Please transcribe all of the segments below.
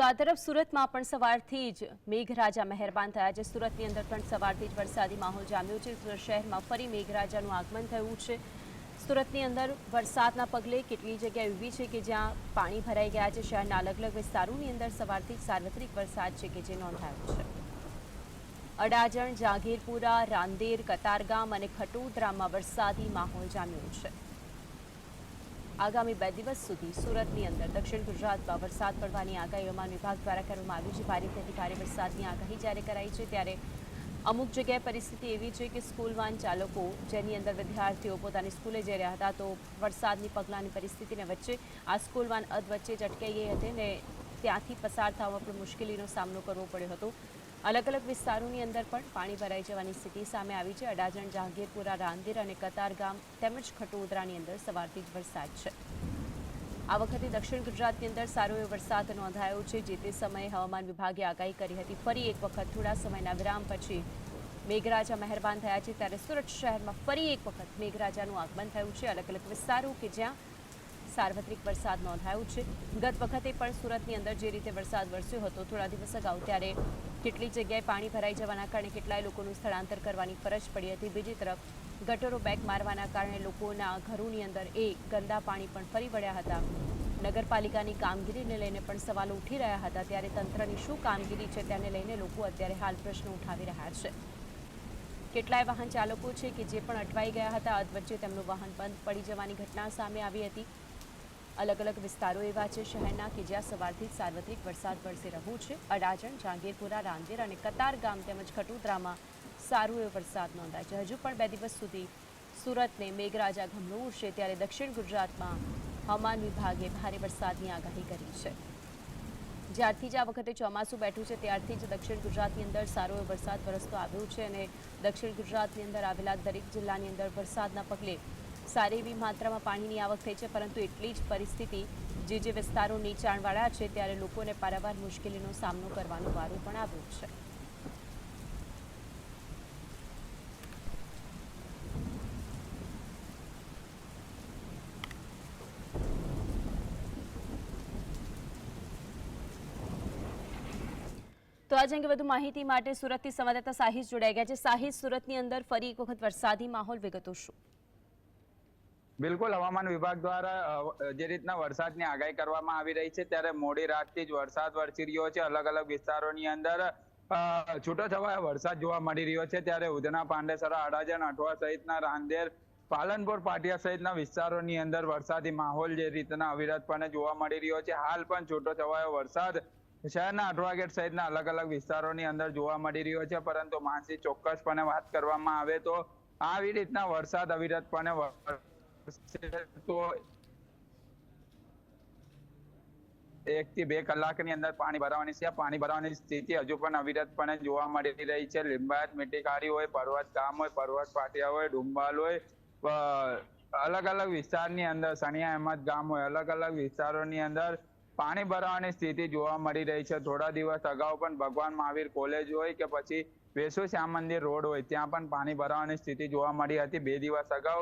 તો આ તરફ સુરતમાં પણ સવારથી જ મેઘરાજા મહેરબાન થયા છે. સુરતની અંદર પણ સવારથી જ વરસાદી માહોલ જામ્યો છે. સુરત શહેરમાં ફરી મેઘરાજાનું આગમન થયું છે. સુરતની અંદર વરસાદના પગલે કેટલી જગ્યા એવી છે કે જ્યાં પાણી ભરાઈ ગયા છે. શહેરના અલગ અલગ વિસ્તારોની અંદર સવારથી સાર્વત્રિક વરસાદ છે કે જે નોંધાયો છે. અડાજણ, જાગીરપુરા, રાંદેર, કતારગામ અને ખટોદરામાં વરસાદી માહોલ જામ્યો છે. આગામી બે દિવસ સુધી સુરતની અંદર દક્ષિણ ગુજરાતમાં વરસાદ પડવાની આગાહી હવામાન વિભાગ દ્વારા કરવામાં આવી છે. ભારેથી ભારે વરસાદની આગાહી જ્યારે કરાઈ છે ત્યારે અમુક જગ્યાએ પરિસ્થિતિ એવી છે કે સ્કૂલ વાન ચાલકો જેની અંદર વિદ્યાર્થીઓ પોતાની સ્કૂલે જઈ રહ્યા હતા તો વરસાદની પગલાંની પરિસ્થિતિને વચ્ચે આ સ્કૂલ વાન અધવચ્ચે જ અટકાઈ ગઈ હતી ને ત્યાંથી પસાર થવામાં પણ મુશ્કેલીનો સામનો કરવો પડ્યો હતો. અલગ અલગ વિસ્તારોની અંદર પણ પાણી ભરાઈ જવાની સ્થિતિ સામે આવી છે. અડાજણ, જહાંગીરપુરા, રાંદેર અને કતારગામ તેમજ ખટોદરાની અંદર સવારથી જ વરસાદ છે. આ વખતે દક્ષિણ ગુજરાતની અંદર સારો એવો વરસાદ નોંધાયો છે, જે તે સમયે હવામાન વિભાગે આગાહી કરી હતી. ફરી એક વખત થોડા સમયના વિરામ પછી મેઘરાજા મહેરબાન થયા છે, ત્યારે સુરત શહેરમાં ફરી એક વખત મેઘરાજાનું આગમન થયું છે. અલગ અલગ વિસ્તારો કે જ્યાં સાર્વત્રિક વરસાદ નોંધાયો છે. ગત વખતે પણ સુરતની અંદર જે રીતે વરસાદ વરસ્યો હતો, થોડા દિવસ અગાઉ ત્યારે કેટલી જગ્યાએ પાણી ભરાઈ જવાના કારણે કેટલાય લોકોનું સ્થળાંતર કરવાની ફરજ પડી હતી. બીજી તરફ, ગટરો બેક મારવાના કારણે લોકોના ઘરોની અંદર એ ગંદા પાણી પણ ફરી વળ્યા હતા. નગરપાલિકાની કામગીરીને લઈને પણ સવાલો ઉઠી રહ્યા હતા. ત્યારે તંત્રની શું કામગીરી છે તેને લઈને લોકો અત્યારે હાલ પ્રશ્નો ઉઠાવી રહ્યા છે. કેટલાય વાહન ચાલકો છે કે જે પણ અટવાઈ ગયા હતા અધવચ્ચે તેમનું વાહન બંધ પડી જવાની ઘટના સામે આવી હતી. અલગ અલગ વિસ્તારો એવા છે શહેરના કે જ્યાં સવારથી જ સાર્વત્રિક વરસાદ વરસી રહ્યો છે. અડાજણ જાંગીરપુરા રાંદેર અને કતાર ગામ તેમજ ખટોદરામાં સારો એવો વરસાદ નોંધાય છે. હજુ પણ બે દિવસ સુધી સુરતને મેઘરાજા ગમનું ઉડશે ત્યારે દક્ષિણ ગુજરાતમાં હવામાન વિભાગે ભારે વરસાદની આગાહી કરી છે. જ્યારથી જ આ વખતે ચોમાસું બેઠું છે ત્યારથી જ દક્ષિણ ગુજરાતની અંદર સારો એવો વરસાદ વરસતો આવ્યો છે અને દક્ષિણ ગુજરાતની અંદર આવેલા દરેક જિલ્લાની અંદર વરસાદના પગલે સારી એવી માત્રામાં પાણીની આવક થઈ છે, પરંતુ એટલી જ પરિસ્થિતિ જે જે વિસ્તારો નીચાણવાળા છે, ત્યારે લોકોને પારાવાર મુશ્કેલીનો સામનો કરવાનો વારો પણ આવ્યો છે. તો આજે અંગે વધુ માહિતી માટે સુરતથી સંવાદદાતા સાહિસ જોડાઈ ગયા છે. સાહિસ સુરતની અંદર ફરી એક વખત વરસાદી માહોલ વિગતો શું બિલકુલ, હવામાન વિભાગ દ્વારા જે રીતના વરસાદની આગાહી કરવામાં આવી રહી છે, ત્યારે મોડી રાતથી જ વરસાદ વરસી રહ્યો છે. અલગ અલગ વિસ્તારોની અંદર છૂટો છૂટોછવાયો વરસાદ જોવા મળી રહ્યો છે. ત્યારે ઉધના, પાંડેસરા, અડાજણ, અઠવા સહિતના રાંદેર, પાલનપુર, પાટિયા સહિતના વિસ્તારોની અંદર વરસાદી માહોલ જે રીતના અવિરતપણે જોવા મળી રહ્યો છે. હાલ પણ છૂટો થવાયો વરસાદ શહેરના અઠવા ગેટ સહિતના અલગ અલગ વિસ્તારોની અંદર જોવા મળી રહ્યો છે. પરંતુ માનસી ચોક્કસપણે વાત કરવામાં આવે તો આવી રીતના વરસાદ અવિરતપણે એક થી બે કલાકની અંદર પાણી ભરાવાની છે. પાણી ભરાવાની સ્થિતિ હજુ પણ અવિરતપણે જોવા મળી રહી છે. લીંબાયત મીઠીકારી હોય, પર્વત ગામ હોય, પર્વત પાટિયા હોય, ડુંબાલ હોય અલગ અલગ વિસ્તારની અંદર સનિયા અહેમદ ગામ હોય, અલગ અલગ વિસ્તારોની અંદર પાણી ભરાવાની સ્થિતિ જોવા મળી રહી છે. થોડા દિવસ અગાઉ પણ ભગવાન મહાવીર કોલેજ હોય કે પછી વેસુ શ્યામ મંદિર રોડ હોય, ત્યાં પણ પાણી ભરાવાની સ્થિતિ જોવા મળી હતી. બે દિવસ અગાઉ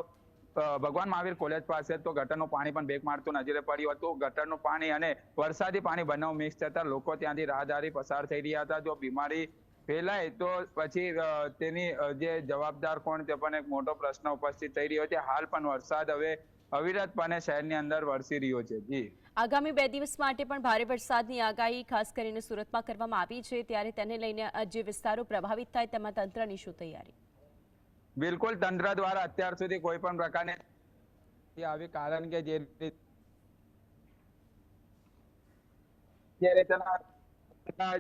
ભગવાન મહાવીર કોલેજ પાસે તો ગટરનું પાણી પણ બેક મારતું નજરે પડ્યું હતું. ગટરનું પાણી અને વરસાદી પાણી બંને મિક્સ થતા લોકો ત્યાંથી રાહદારી પસાર થઈ રહ્યા હતા. જો બીમારી ફેલાય તો પછી તેની જે જવાબદાર કોણ તે પણ એક મોટો પ્રશ્ન ઉપસ્થિત થઈ રહ્યો છે. હાલ પણ વરસાદ હવે અવિરતપણે શહેરની અંદર વરસી રહ્યો છે. જી. આગામી બે દિવસ માટે પણ ભારે વરસાદની આગાહી ખાસ કરીને સુરતમાં કરવામાં આવી છે. ત્યારે તેને લઈને જે વિસ્તારો પ્રભાવિત થાય તેમાં તંત્રની શું તૈયારી? બિલકુલ તંત્ર દ્વારા અત્યાર સુધી કોઈ પણ પ્રકારની આવી કારણ કે જે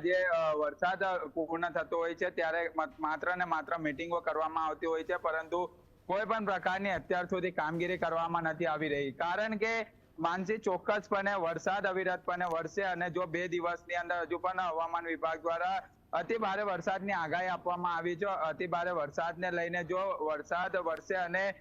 જે વરસાદ પૂર્ણ થતો હોય છે, ત્યારે માત્ર ને માત્ર મિટિંગો કરવામાં આવતી હોય છે, પરંતુ કોઈ પણ પ્રકારની અત્યાર સુધી કામગીરી કરવામાં નથી આવી રહી. કારણ કે માનસી ચોક્કસપણે વરસાદ અવિરતપણે વરસે અને જો બે દિવસની અંદર હજુ પણ હવામાન વિભાગ દ્વારા અતિ ભારે વરસાદની આગાહી આપવામાં આવી છે. અતિ ભારે વરસાદને લઈને જો વરસાદ વરસે અને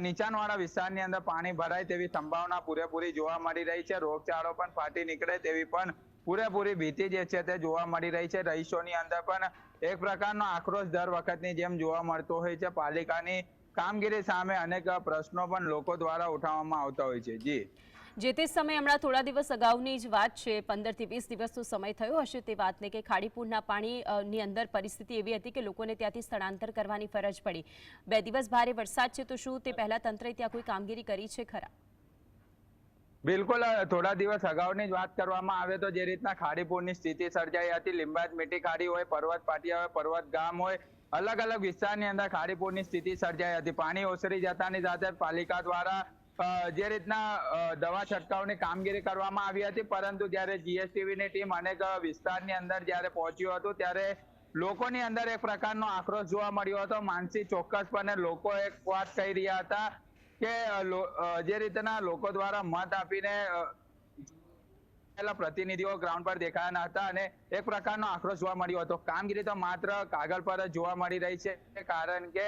નીચાણવાળા વિસ્તારની અંદર પાણી ભરાય તેવી સંભાવના પૂરેપૂરી જોવા મળી રહી છે. રોગચાળો પણ ફાટી નીકળે તેવી પણ પૂરેપૂરી ભીતિ જે છે તે જોવા મળી રહી છે. રહીશોની અંદર પણ એક પ્રકારનો આક્રોશ દર વખતની જેમ જોવા મળતો હોય છે. પાલિકાની કામગીરી સામે અનેક પ્રશ્નો પણ લોકો દ્વારા ઉઠાવવામાં આવતા હોય છે. જી. જે તે સમયે હમણાં થોડા દિવસ અગાઉની જ વાત છે, પંદરથી વીસ દિવસનો સમય થયો હશે તે વાતને કે ખાડીપુરના પાણીની અંદર પરિસ્થિતિ એવી હતી કે લોકોને ત્યાંથી સ્થળાંતર કરવાની ફરજ પડી. બે દિવસ ભારે વરસાદ છે તો શું તે પહેલા તંત્રે ત્યાં કોઈ કામગીરી કરી છે ખરા? બિલકુલ થોડા દિવસ અગાઉની જ વાત કરવામાં આવે તો જે રીતના ખાડીપુરની સ્થિતિ સર્જાઈ હતી, લીંબાયત મીઠી ખાડી હોય, પર્વત પાટિયા હોય, પર્વત ગામ હોય, અલગ અલગ વિસ્તારની અંદર ખાડીપુરની સ્થિતિ સર્જાઈ હતી. પાણી ઓસરી જતાની સાથે પાલિકા દ્વારા જે રીતના દવા છંટકાવની કામગીરી કરવામાં આવી હતી, પરંતુ જ્યારે જીએસટીવીની ટીમ અનેક વિસ્તારની અંદર જ્યારે પહોંચ્યું હતું, ત્યારે લોકોની અંદર એક પ્રકારનો આક્રોશ જોવા મળ્યો હતો. માનસી ચોક્કસપણે લોકો એક વાત કહી રહ્યા હતા કે જે રીતના લોકો દ્વારા મત આપીને પ્રતિનિધિઓ ગ્રાઉન્ડ પર દેખાયા હતા અને એક પ્રકારનો આક્રોશ જોવા મળ્યો હતો. કામગીરી તો માત્ર કાગળ પર જ જોવા મળી રહી છે, કારણ કે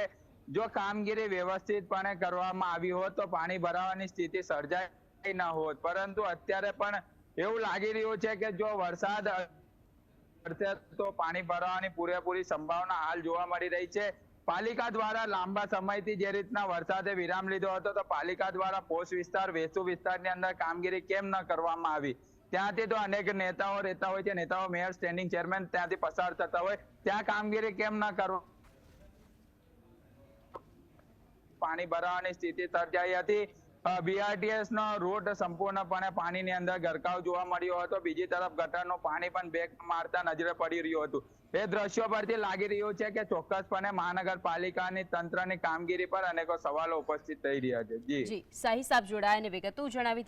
જો કામગીરી વ્યવસ્થિતપણે કરવામાં આવી હોત તો પાણી ભરાવાની સ્થિતિ સર્જાઈ ન હોત. પરંતુ અત્યારે પણ એવું લાગી રહ્યું છે કે જો વરસાદ તો પાણી ભરાવાની પૂરેપૂરી સંભાવના હાલ જોવા મળી રહી છે. પાલિકા દ્વારા લાંબા સમયથી જે રીતના વરસાદે વિરામ લીધો હતો તો પાલિકા દ્વારા પોસ્ટ વિસ્તાર, વેસુ વિસ્તારની અંદર કામગીરી કેમ ન કરવામાં આવી? ત્યાંથી તો અનેક નેતાઓ રહેતા હોય છે. નેતાઓ મેયર, સ્ટેન્ડિંગ ચેરમેન ત્યાંથી પસાર થતા હોય. ત્યાં કામગીરી કેમ ન કરવા પાણી ભરાવાની સ્થિતિ સર્જાઈ હતી. બીઆરટીએસ નો રોડ સંપૂર્ણપણે પાણીની અંદર ગરકાવ જોવા મળ્યો હતો. બીજી તરફ ગટરનું પાણી પણ બેગ મારતા નજરે પડી રહ્યું હતું. એ દ્રશ્યો પરથી લાગી રહ્યું છે કે ચોક્કસપણે મહાનગરપાલિકાની તંત્રની કામગીરી પર અનેકો સવાલો ઉપસ્થિત થઈ રહ્યા છે. જી. સાહી સાહેબ જોડાયા અને વિગતો જણાવી